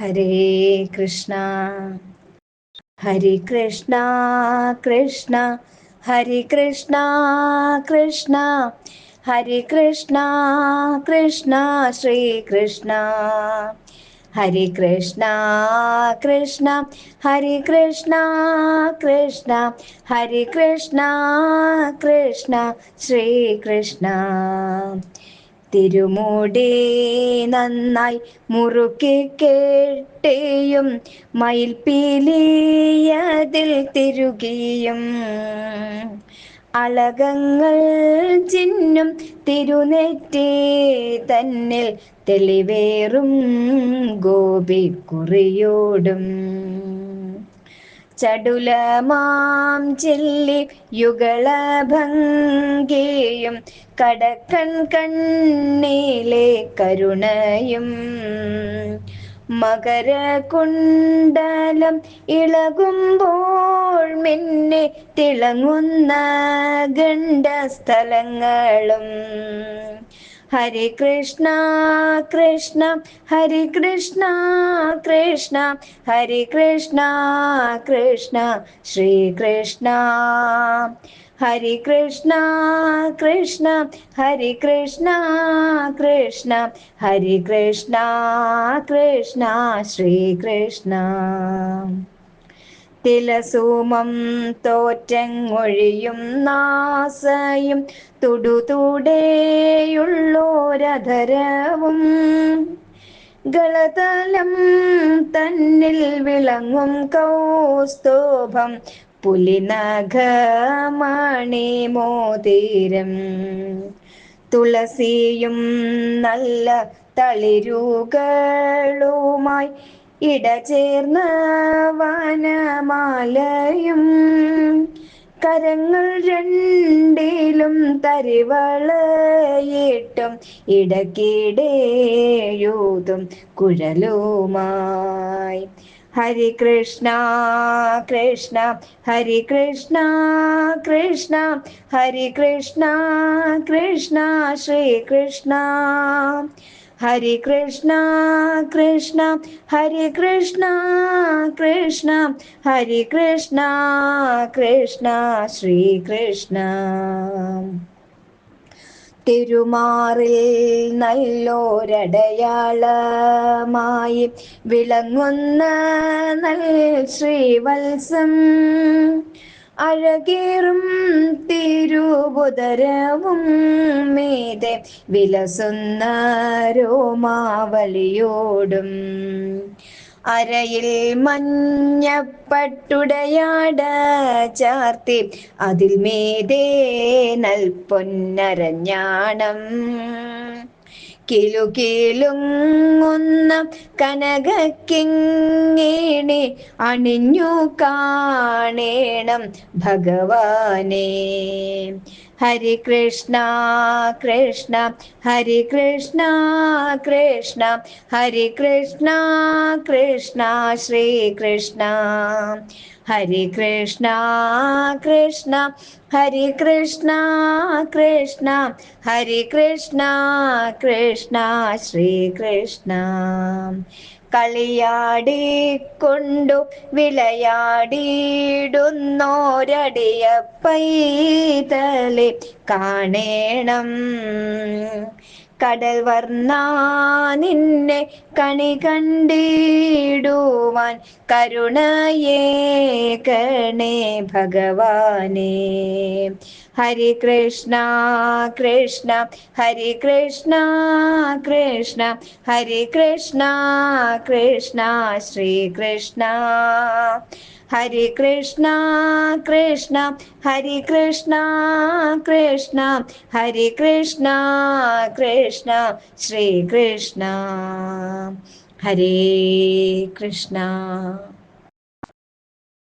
ഹരേ കൃഷ്ണ. ഹരി കൃഷ്ണ കൃഷ്ണ. ഹരി കൃഷ്ണ കൃഷ്ണ. ഹരി കൃഷ്ണ കൃഷ്ണ. ശ്രീ കൃഷ്ണ. ഹരി കൃഷ്ണ കൃഷ്ണ. ഹരി കൃഷ്ണ കൃഷ്ണ. ഹരി കൃഷ്ണ കൃഷ്ണ. ശ്രീ കൃഷ്ണ. തിരുമുടി നന്നായി മുറുക്കി കേട്ടേയും മയിൽപീലിയതിൽ തിരുകിയും. അളകങ്ങൾ ചിന്നും തിരുനെറ്റേ തന്നിൽ തെളിവേറും ഗോപിക്കുറിയോടും. ചടുലമാം ചെല്ലി യുഗളഭംഗേയും കടക്കൺ കണ്ണിലെ കരുണയും. മകരകുണ്ടലം ഇളകുമ്പോൾ മിന്നെ തിളങ്ങുന്ന ഗണ്ഡസ്ഥലങ്ങളും. ഹരി കൃഷ്ണ കൃഷ്ണ ഹരി കൃഷ്ണ കൃഷ്ണ ഹരി കൃഷ്ണ കൃഷ്ണ ശ്രീ കൃഷ്ണ. ഹരി കൃഷ്ണ കൃഷ്ണ ഹരി കൃഷ്ണ കൃഷ്ണ ഹരി കൃഷ്ണ കൃഷ്ണ ശ്രീ കൃഷ്ണ. തിലസൂമം തോറ്റങ്ങൊഴിയും നാസയും തുടുതുടേയുള്ളോരധരവും. ഗളതലം തന്നിൽ വിളങ്ങും കൗസ്തോഭം പുലിനഖമണിമോതിരം തുളസിയും നല്ല തളിരുകളുമായി ഇടചേർന്ന വനമാലയും കരങ്ങൾ രണ്ടിലും തരിവളയിട്ടും ഇടക്കിടേയൂതും കുഴലുമായി. ഹരി കൃഷ്ണ കൃഷ്ണ ഹരി കൃഷ്ണ കൃഷ്ണ ഹരി കൃഷ്ണ കൃഷ്ണ ശ്രീ കൃഷ്ണ ഹരി കൃഷ്ണ കൃഷ്ണ ഹരി കൃഷ്ണ കൃഷ്ണ ഹരി കൃഷ്ണ കൃഷ്ണ ശ്രീകൃഷ്ണ തിരുമാറിൽ നല്ലോരടയാളമായി വിളങ്ങുന്ന നൽ ശ്രീവത്സം അഴകേറും തിരുബുധരവും മീതെ വിലസുന്ന രോമാവലിയോടും അരയിൽ മഞ്ഞപ്പട്ടുടയാട ചാർത്തി അതിൽ മീതേ നൽപൊന്നരഞ്ഞാണം. കിലുകിലുങ്ങുന്ന കനകക്കിങ്ങേണി അണിഞ്ഞു കാണേണം ഭഗവാനെ. ഹരി കൃഷ്ണ കൃഷ്ണ. ഹരി കൃഷ്ണ കൃഷ്ണ. ഹരി കൃഷ്ണ കൃഷ്ണ. ശ്രീ കൃഷ്ണ. ഹരി കൃഷ്ണ കൃഷ്ണ. ഹരി കൃഷ്ണ കൃഷ്ണ. ഹരി കൃഷ്ണ കൃഷ്ണ. ശ്രീ കൃഷ്ണ. കളിയാടിക്കൊണ്ടു വിളയാടിയിടുന്നോരടിയ പൈതലെ കാണേണം. കടൽ വർണ നിന്നെ കണി കണ്ടിടുവാൻ കരുണയേ കണേ ഭഗവാനേ. ഹരി കൃഷ്ണ കൃഷ്ണ ഹരി കൃഷ്ണ കൃഷ്ണ ഹരി കൃഷ്ണ കൃഷ്ണ ശ്രീ കൃഷ്ണ. ഹരി കൃഷ്ണ കൃഷ്ണ ഹരി കൃഷ്ണ കൃഷ്ണ ഹരി കൃഷ്ണ കൃഷ്ണ ശ്രീ കൃഷ്ണ. ഹരേ കൃഷ്ണ.